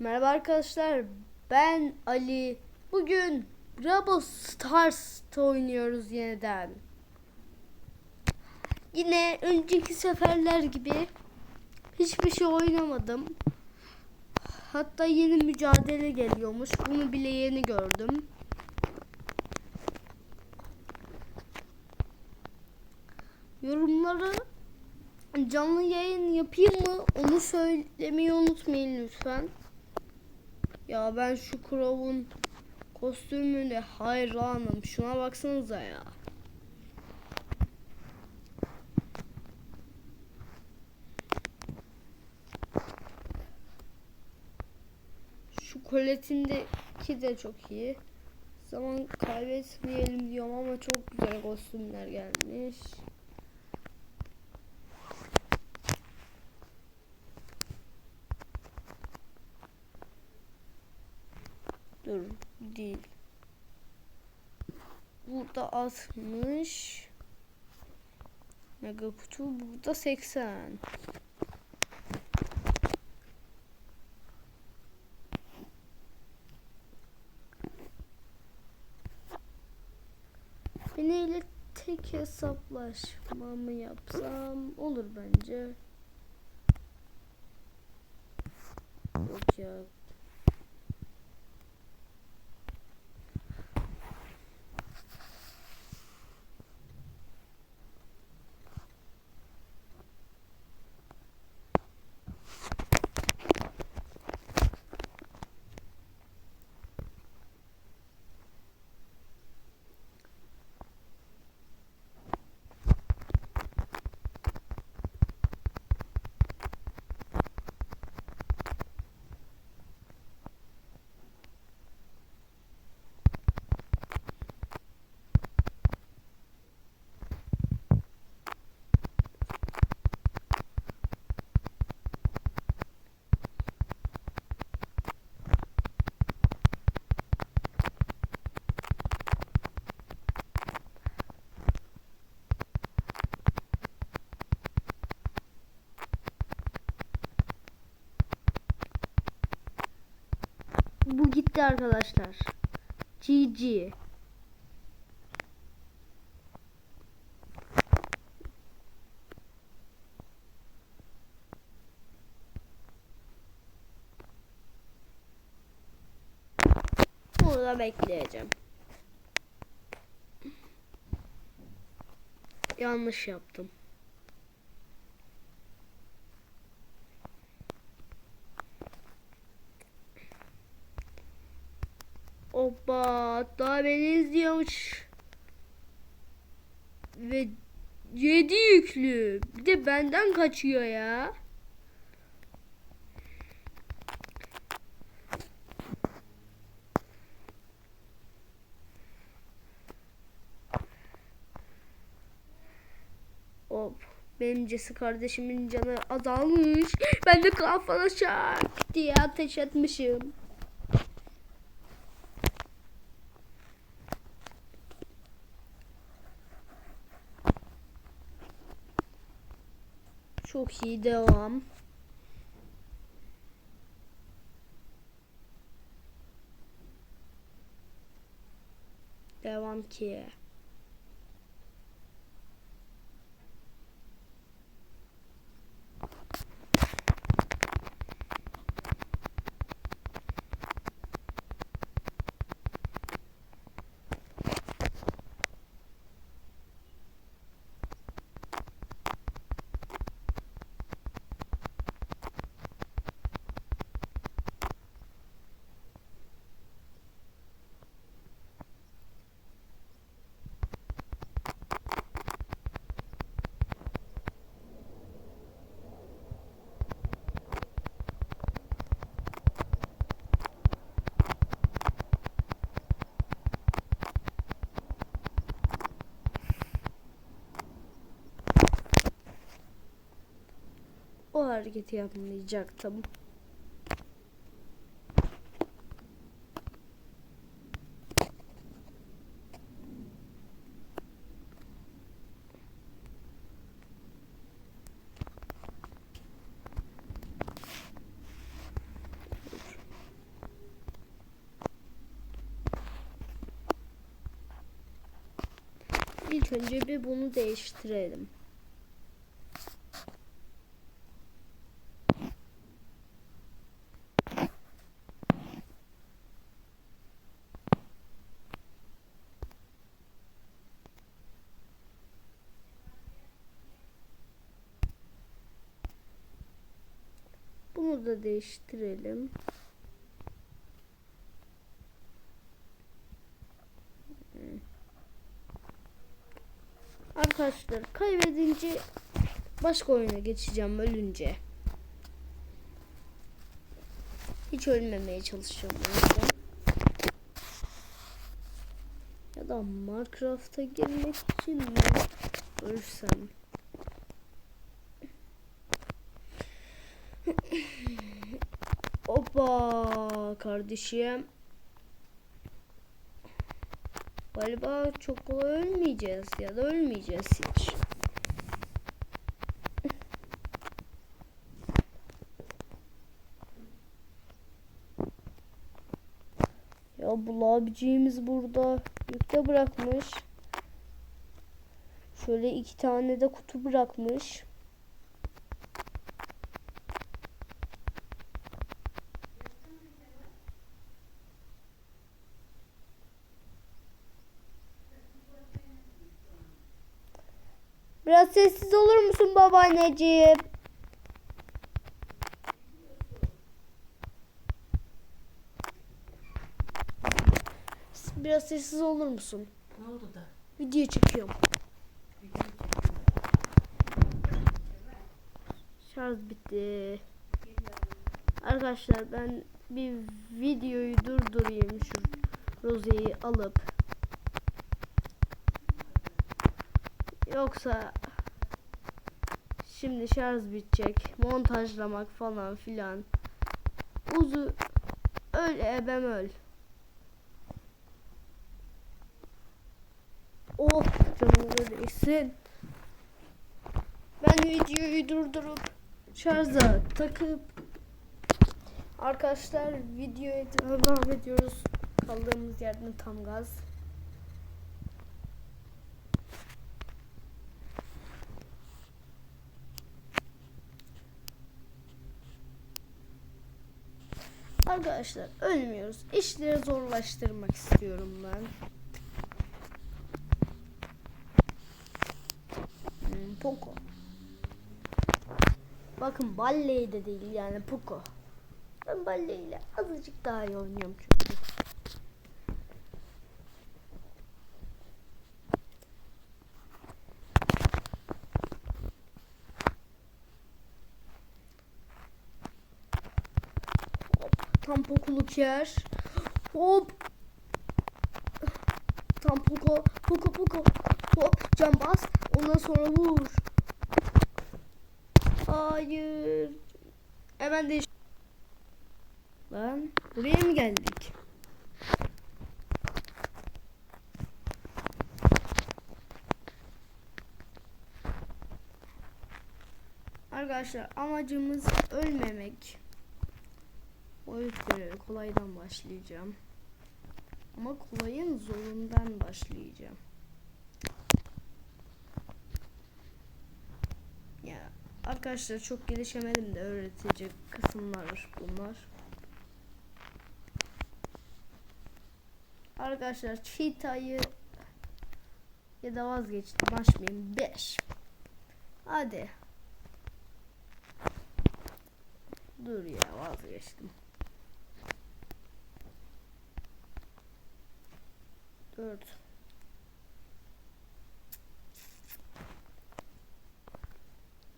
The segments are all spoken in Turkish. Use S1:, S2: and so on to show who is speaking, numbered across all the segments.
S1: Merhaba arkadaşlar. Ben Ali. Bugün Brawl Stars'ta oynuyoruz yeniden. Yine önceki seferler gibi hiçbir şey oynamadım. Hatta yeni mücadele geliyormuş. Bunu bile yeni gördüm. Yorumları canlı yayın yapayım mı? Onu söylemeyi unutmayın lütfen. Ya ben şu Crow'un kostümüne hayranım. Şuna baksanıza ya. Şu koletindeki de çok iyi. Zaman kaybetmeyelim diyorum ama çok güzel kostümler gelmiş. Dur değil. Burada 60. Mega kutu burada 80. Beniyle tek hesaplaşma mı yapsam olur bence. Yok ya Bu gitti arkadaşlar. GG. Burada bekleyeceğim. Yanlış yaptım. Hoppa daha beni izliyormuş. Ve yedi yüklü. Bir de benden kaçıyor ya. Hop. Benim Cesi kardeşimin canı azalmış. Ben de kafana şak diye ateş etmişim. Çok iyi devam. Devam ki. hareketi yapmayacaktım. İlk önce bir bunu değiştirelim. Bunu da değiştirelim. Arkadaşlar kaybedince başka oyuna geçeceğim ölünce. Hiç ölmemeye çalışacağım. Ya da Minecraft'a girmek için mi ölsem? Hoppa kardeşim. Galiba çok kolay ölmeyeceğiz ya da ölmeyeceğiz hiç. Ya bu abiciğimiz burada yükte bırakmış. Şöyle iki tane de kutu bırakmış. Biraz sessiz olur musun babaanneciğim? Biraz sessiz olur musun?
S2: Ne oldu da?
S1: Video çekiyorum. Şarj bitti. Arkadaşlar ben bir videoyu durdurayım şu Roze'yi alıp. Yoksa şimdi şarj bitecek. Montajlamak falan filan. Uzu öl ebem öl. Oh canımda değsin. Ben videoyu durdurup şarja takıp arkadaşlar videoya devam ediyoruz. Kaldığımız yerden tam gaz. Arkadaşlar ölmüyoruz. İşleri zorlaştırmak istiyorum ben. Hmm, Poco. Bakın Balle'yi de değil yani Poco. Ben Balle ile azıcık daha iyi oynuyorum çünkü. Hop, tam pokuluk yer. Hop. Tam poko, poko poko. Hop, cam bas. Ondan sonra vur. Hayır. Hemen değiş. Lan buraya mı geldik? Arkadaşlar amacımız ölmemek. O yüzden kolaydan başlayacağım. Ama kolayın zorundan başlayacağım. Ya arkadaşlar çok gelişemedim de öğretecek kısımlar bunlar. Arkadaşlar cheetah'yı ya da vazgeçtim açmayayım 5 hadi dur ya vazgeçtim 4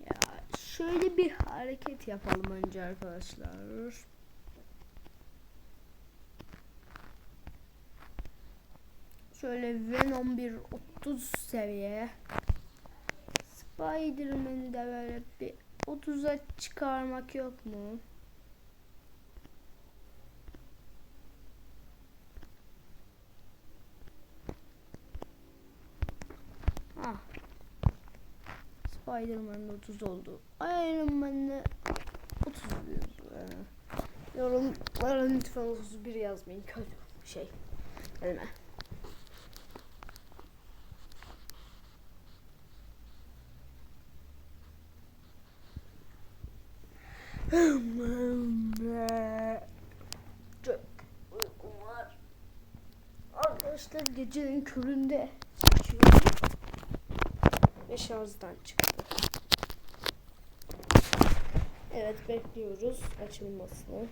S1: ya şöyle bir hareket yapalım önce arkadaşlar Şöyle Venom bir 30 seviye. Spider-Man'i de böyle bir 30'a çıkarmak yok mu? Iron Man'de 30 oldu. Iron Man'de 30 diyoruz. Ee, yorumlara lütfen 31 yazmayın. Kötü şey. Elime. Çok uykum var. Arkadaşlar gecenin köründe ve şarjdan çıktı. Evet bekliyoruz açılmasını.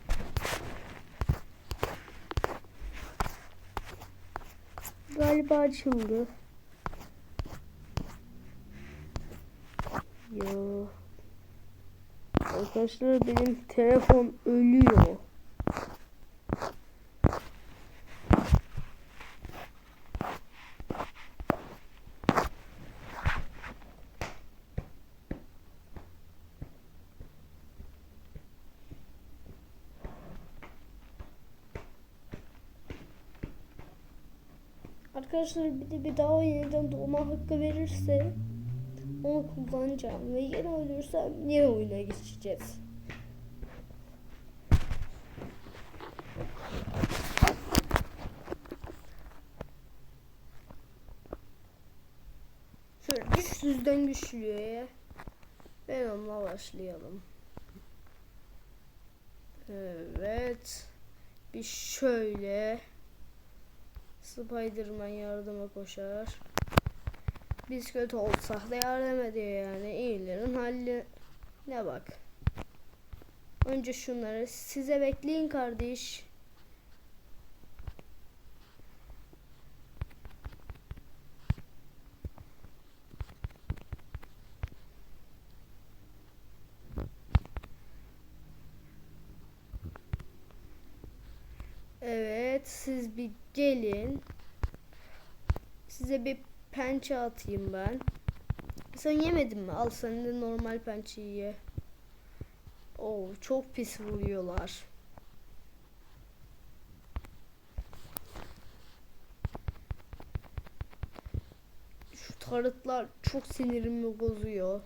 S1: Galiba açıldı. Ya. Arkadaşlar benim telefon ölüyor. Arkadaşlar bir de bir daha yeniden doğma hakkı verirse onu kullanacağım ve yine ölürsem yine oyuna geçeceğiz. Şöyle güçsüzden güçlüye Venom'la başlayalım. Evet. Bir şöyle Spiderman yardıma koşar. Biz kötü olsak da yardım ediyor yani. İyilerin halli ne bak. Önce şunları size bekleyin kardeş. Evet siz bir gelin. Size bir pençe atayım ben. Sen yemedin mi? Al sen de normal pençeyi ye. Oo çok pis vuruyorlar. Şu tarıtlar çok sinirimi bozuyor.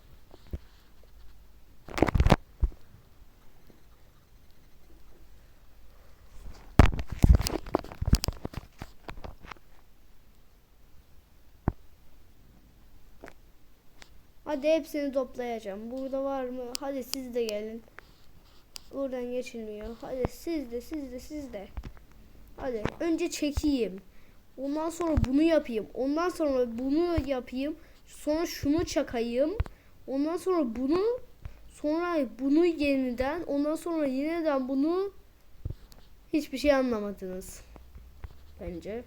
S1: Hadi hepsini toplayacağım. Burada var mı? Hadi siz de gelin. Buradan geçilmiyor. Hadi siz de siz de siz de. Hadi önce çekeyim. Ondan sonra bunu yapayım. Ondan sonra bunu yapayım. Sonra şunu çakayım. Ondan sonra bunu sonra bunu yeniden ondan sonra yeniden bunu hiçbir şey anlamadınız. Bence.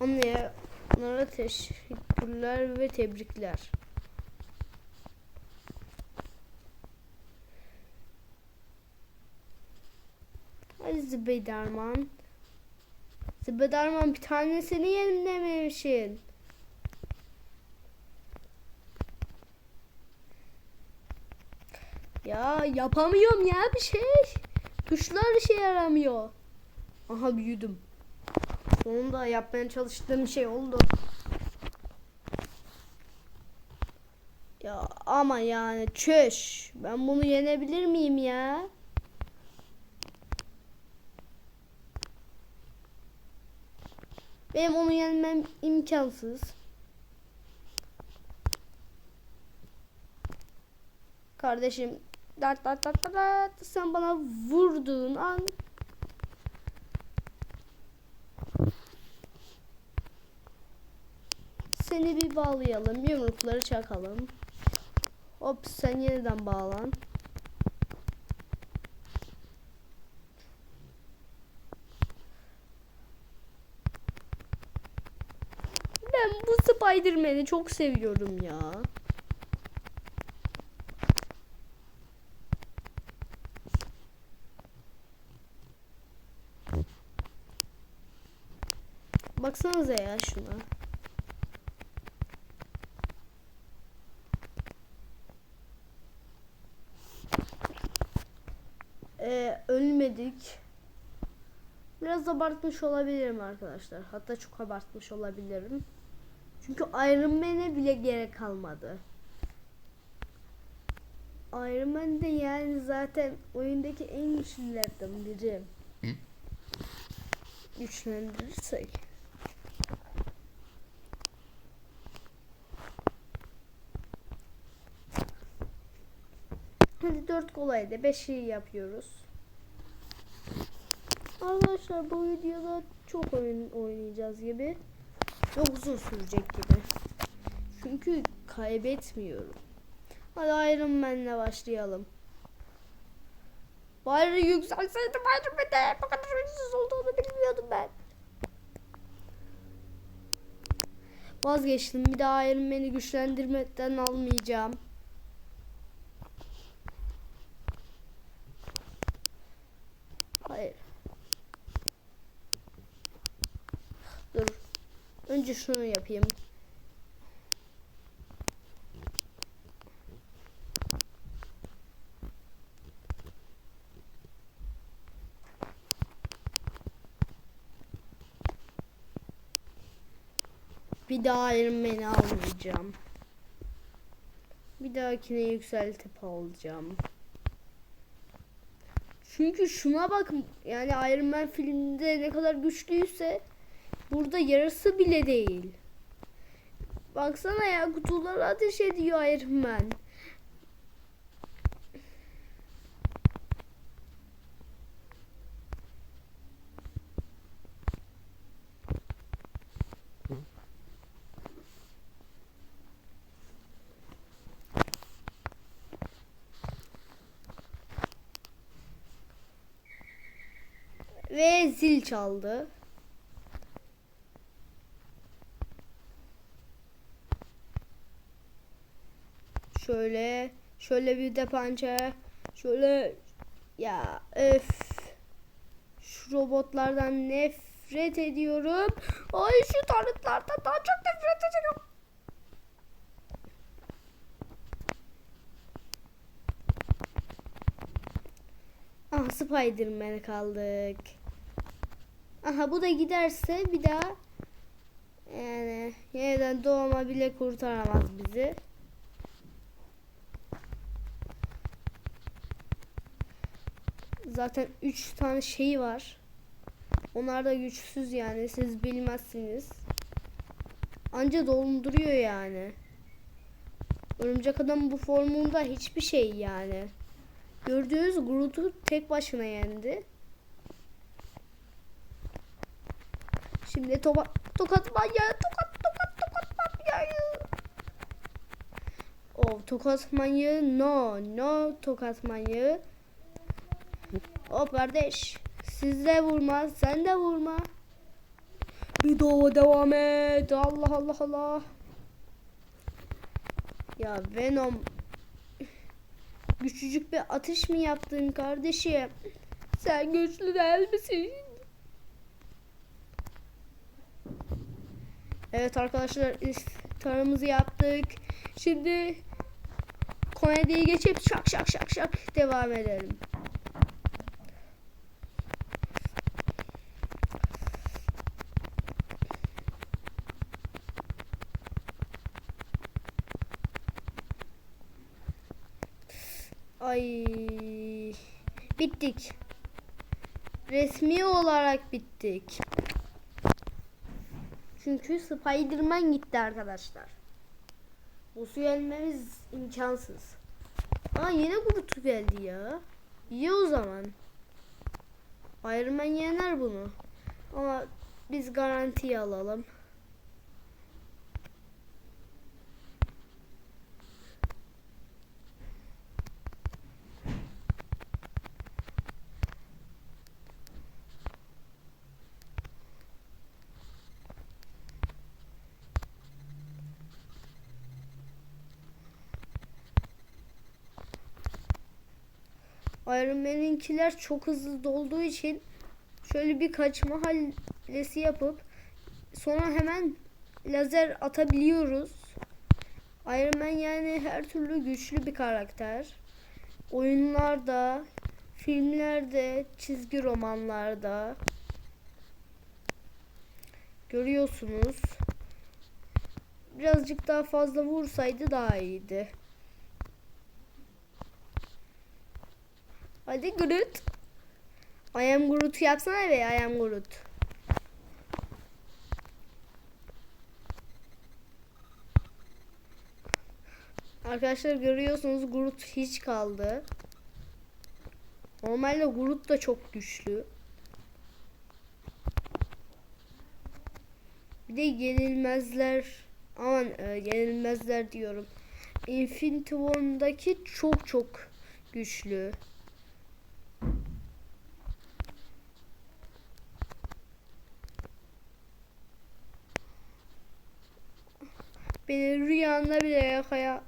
S1: Anlayanlara teşekkürler ve tebrikler. Hadi Zıbeydarman. Zıbeydarman bir tanesini yenilememişsin. Ya yapamıyorum ya bir şey. Tuşlar işe yaramıyor. Aha büyüdüm. Sonunda yapmaya çalıştığım şey oldu. Ya ama yani çöş. Ben bunu yenebilir miyim ya? Benim onu yenmem imkansız. Kardeşim dart dart dart, dart sen bana vurduğun an seni bir bağlayalım yumrukları çakalım. Hop sen yeniden bağlan ben bu Spiderman'i çok seviyorum ya Baksanıza ya şuna. Ee, ölmedik. Biraz abartmış olabilirim arkadaşlar. Hatta çok abartmış olabilirim. Çünkü Iron Man'e bile gerek kalmadı. Iron Man de yani zaten oyundaki en güçlülerden biri. Güçlendirirsek. Hadi 4 kolay da 5'i yapıyoruz. Arkadaşlar bu videoda çok oyun oynayacağız gibi. Çok uzun sürecek gibi. Çünkü kaybetmiyorum. Hadi Iron Man'le başlayalım. Bari yükselseydim Iron Man'e. Bu kadar oyunsuz olduğunu bilmiyordum ben. Vazgeçtim. Bir daha Iron Man'i güçlendirmekten almayacağım. Hayır. Dur. Önce şunu yapayım. Bir daha Iron Man'i almayacağım. Bir dahakine yükseltip alacağım. Çünkü şuna bak yani Iron Man filminde ne kadar güçlüyse burada yarısı bile değil. Baksana ya kutuları ateş ediyor Iron Man. Ve zil çaldı. Şöyle, şöyle bir de pançe, şöyle ya öf. Şu robotlardan nefret ediyorum. Ay şu tanrıtlardan daha çok nefret ediyorum. Aha Spiderman'e kaldık. Aha bu da giderse bir daha yani yeniden doğma bile kurtaramaz bizi. Zaten 3 tane şey var. Onlar da güçsüz yani siz bilmezsiniz. Anca donduruyor yani. Örümcek adam bu formunda hiçbir şey yani. Gördüğünüz Groot'u tek başına yendi. Şimdi topa, tokat manyağı, tokat tokat tokat manyağı. Oh tokat manyağı, no, no tokat manyağı. Hop kardeş, siz de vurma, sen de vurma. Bir daha devam et, Allah Allah Allah. Ya Venom Küçücük bir atış mı yaptın kardeşim? Sen güçlü değil misin? Evet arkadaşlar iftarımızı yaptık. Şimdi komediye geçip şak şak şak şak devam edelim. Ay bittik. Resmi olarak bittik. Çünkü Spiderman gitti arkadaşlar. Bu su yenmemiz imkansız. Aa yine Groot geldi ya. İyi o zaman. Iron Man yener bunu. Ama biz garantiye alalım. Iron Man'inkiler çok hızlı dolduğu için şöyle bir kaçma hallesi yapıp sonra hemen lazer atabiliyoruz. Iron Man yani her türlü güçlü bir karakter. Oyunlarda, filmlerde, çizgi romanlarda görüyorsunuz. Birazcık daha fazla vursaydı daha iyiydi. Hadi Groot. I am Groot yapsana be I am Groot. Arkadaşlar görüyorsunuz Groot hiç kaldı. Normalde Groot da çok güçlü. Bir de yenilmezler aman e, yenilmezler diyorum. Infinity War'daki çok çok güçlü. Rüyanda bile yakaya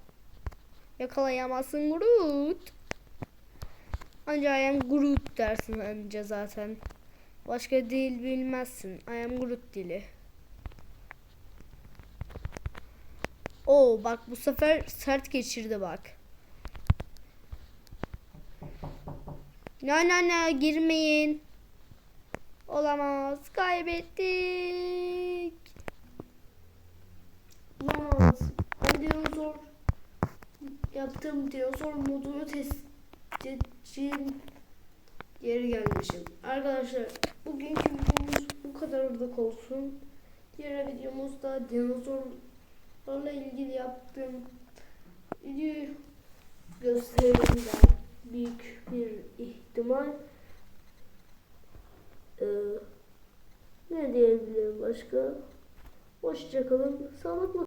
S1: yakalayamazsın Groot. Ancak I am Groot dersin anca zaten. Başka dil bilmezsin. I am Groot dili. Oo bak bu sefer sert geçirdi bak. Na na na girmeyin. Olamaz. Kaybettik. Olamaz. Dinozor yaptığım dinozor modunu test edeceğim geri gelmişim. Arkadaşlar bugünkü videomuz bu kadarlık olsun. Diğer videomuzda dinozorlarla ilgili yaptığım videoyu gösteririm de büyük bir ihtimal. Ee, ne diyebilirim başka? Hoşçakalın. Sağlıklı